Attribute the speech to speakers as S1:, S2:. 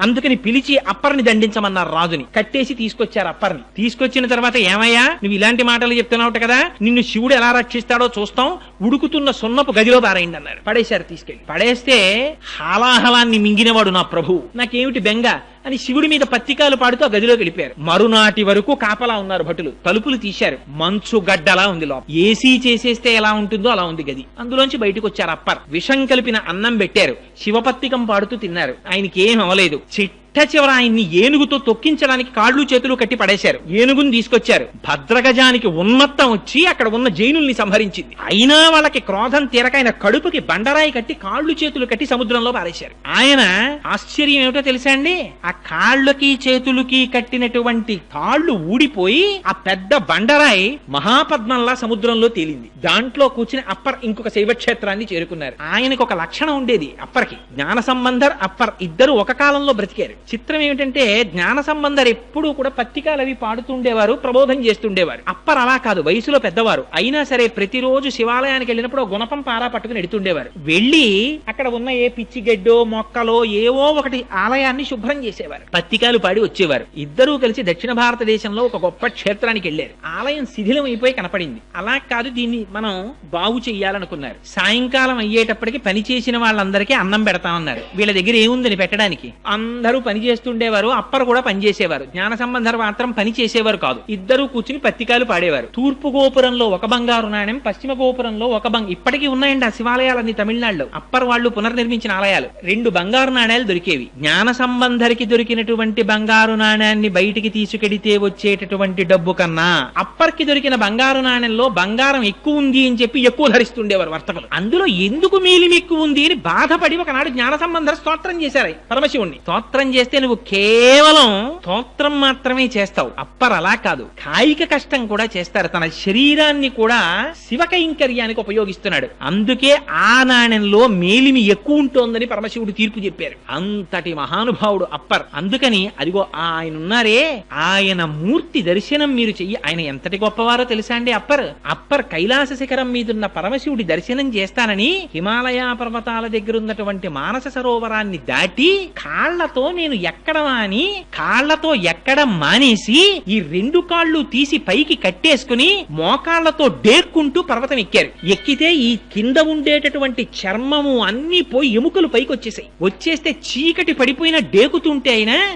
S1: అందుకని పిలిచి అప్పర్ని దండించమన్నారు రాజుని. కట్టేసి తీసుకొచ్చారు అప్పర్ని. తీసుకొచ్చిన తర్వాత ఏమయ్యా? నువ్వు ఇలాంటి మాటలు చెప్తున్నావు కదా? నిన్ను శివుడు ఎలా రక్షిస్తాడో చూస్తాం. ఉడుకుతున్న సున్నపు గదిలో బారైంది అన్నారు పడేశారు తీసుకెళ్ళి పడేస్తే హాలాహలాన్ని మింగినవాడు నా ప్రభు. నాకేమిటి బెంగ? అని శివుడి మీద పత్రికాలు పాడుతూ ఆ గదిలోకి వెళ్ళిపోయారు. మరునాటి వరకు కాపలా ఉన్నారు భటులు. తలుపులు తీశారు. మంచు గడ్డలా ఉంది లోపల ఏసీ చేసేస్తే ఎలా ఉంటుందో అలా ఉంది గది. అందులోంచి బయటకు వచ్చారు అప్పర్. విషం కలిపిన అన్నం పెట్టారు. శివపత్తికం పాడుతూ తిన్నారు. ఆయనకి ఏం అవలేదు. చిట్ట చివర ఆయన్ని ఏనుగుతో తొక్కించడానికి కాళ్ళు చేతులు కట్టి పడేశారు. ఏనుగుని తీసుకొచ్చారు. భద్రగజానికి ఉన్మత్తం వచ్చి అక్కడ ఉన్న జైనుల్ని సంహరించింది. అయినా వాళ్ళకి క్రోధం తీరక ఆయన కడుపుకి బండరాయి కట్టి కాళ్ళు చేతులు కట్టి సముద్రంలో పారేశారు. ఆయన ఆశ్చర్యం ఏమిటో తెలుసా అండి? ఆ కాళ్ళకి చేతులకి కట్టినటువంటి తాళ్ళు ఊడిపోయి ఆ పెద్ద బండరాయి మహాపద్మంలా సముద్రంలో తేలింది. దాంట్లో కూర్చుని అప్పర్ ఇంకొక శైవక్షేత్రాన్ని చేరుకున్నారు. ఆయనకు ఒక లక్షణం ఉండేది అప్పర్కి. జ్ఞాన సంబంధర్ అప్పర్ ఇద్దరు ఒక కాలంలో బ్రతికారు. చిత్రం ఏమిటంటే జ్ఞాన సంబంధాలు ఎప్పుడూ కూడా పత్రికలు అవి పాడుతుండేవారు ప్రబోధం చేస్తుండేవారు. అప్పర్ అలా కాదు వయసులో పెద్దవారు. అయినా సరే ప్రతిరోజు శివాలయానికి వెళ్ళినప్పుడు గుణపం పారా పట్టుకుని ఎడుతుండేవారు. వెళ్ళి అక్కడ ఉన్న ఏ పిచ్చి గడ్డో మొక్కలో ఏవో ఒకటి ఆలయాన్ని శుభ్రం చేసేవారు. పత్రికలు పాడి వచ్చేవారు. ఇద్దరూ కలిసి దక్షిణ భారతదేశంలో ఒక గొప్ప క్షేత్రానికి వెళ్ళారు. ఆలయం శిథిలం అయిపోయి కనపడింది. అలా కాదు దీన్ని మనం బాగు చెయ్యాలనుకున్నారు. సాయంకాలం అయ్యేటప్పటికి పని చేసిన వాళ్ళందరికీ అన్నం పెడతామన్నారు. వీళ్ళ దగ్గర ఏముందని పెట్టడానికి? అందరూ పని చేస్తుండేవారు అప్పర్ కూడా పని చేసేవారు జ్ఞాన సంబంధర్ మాత్రం పని చేసేవారు కాదు. ఇద్దరు కూర్చుని పత్రికలు పాడేవారు. తూర్పు గోపురంలో ఒక బంగారు నాణ్యం పశ్చిమ గోపురంలో ఒక బంగ ఇప్పటికీ ఉన్నాయండి ఆ శివాలయాలన్నీ తమిళనాడులో. అప్పర్ వాళ్ళు పునర్నిర్మించిన ఆలయాలు. రెండు బంగారు నాణ్యాలు దొరికేవి. జ్ఞాన సంబంధరికి దొరికినటువంటి బంగారు నాణ్యాన్ని బయటికి తీసుకెడితే వచ్చేటటువంటి డబ్బు కన్నా అప్పర్కి దొరికిన బంగారు నాణ్యంలో బంగారం ఎక్కువ ఉంది అని చెప్పి ఎక్కువ ధరిస్తుండేవారు వర్తకులు. అందులో ఎందుకు మీలిమి ఎక్కువ ఉంది అని బాధపడి ఒకనాడు జ్ఞాన సంబంధ స్తోత్రం చేశారు పరమశివుణ్ణి. స్తోత్రం చేస్తే నువ్వు కేవలం స్తోత్రం మాత్రమే చేస్తావు. అప్పర్ అలా కాదు. కాయిక కష్టం కూడా చేస్తారు. తన శరీరాన్ని కూడా శివ కైంకర్యానికి ఉపయోగిస్తున్నాడు. అందుకే ఆ నాణ్యంలో మేలిమి ఎక్కువ ఉంటోందని పరమశివుడు తీర్పు చెప్పారు. అంతటి మహానుభావుడు అప్పర్. అందుకని అదిగో ఆయన ఉన్నారే ఆయన మూర్తి దర్శనం మీరు చెయ్యి. ఆయన ఎంతటి గొప్పవారో తెలుసా అండి అప్పర్? అప్పర్ కైలాస శిఖరం మీదున్న పరమశివుడి దర్శనం చేస్తానని హిమాలయ పర్వతాల దగ్గర ఉన్నటువంటి మానస సరోవరాన్ని దాటి కాళ్ళతో నేను ఎక్కడమా అని కాళ్ళతో ఎక్కడ మానేసి ఈ రెండు కాళ్ళు తీసి పైకి కట్టేసుకుని మోకాళ్ళతో డేర్కుంటూ పర్వతం ఎక్కారు ఎక్కితే ఈ కింద ఉండేటటువంటి చర్మము అన్ని పోయి ఎముకలు పైకి వచ్చేసాయి వచ్చేస్తే చీకటి పడిపోయిన డేకుతుంటే అయినా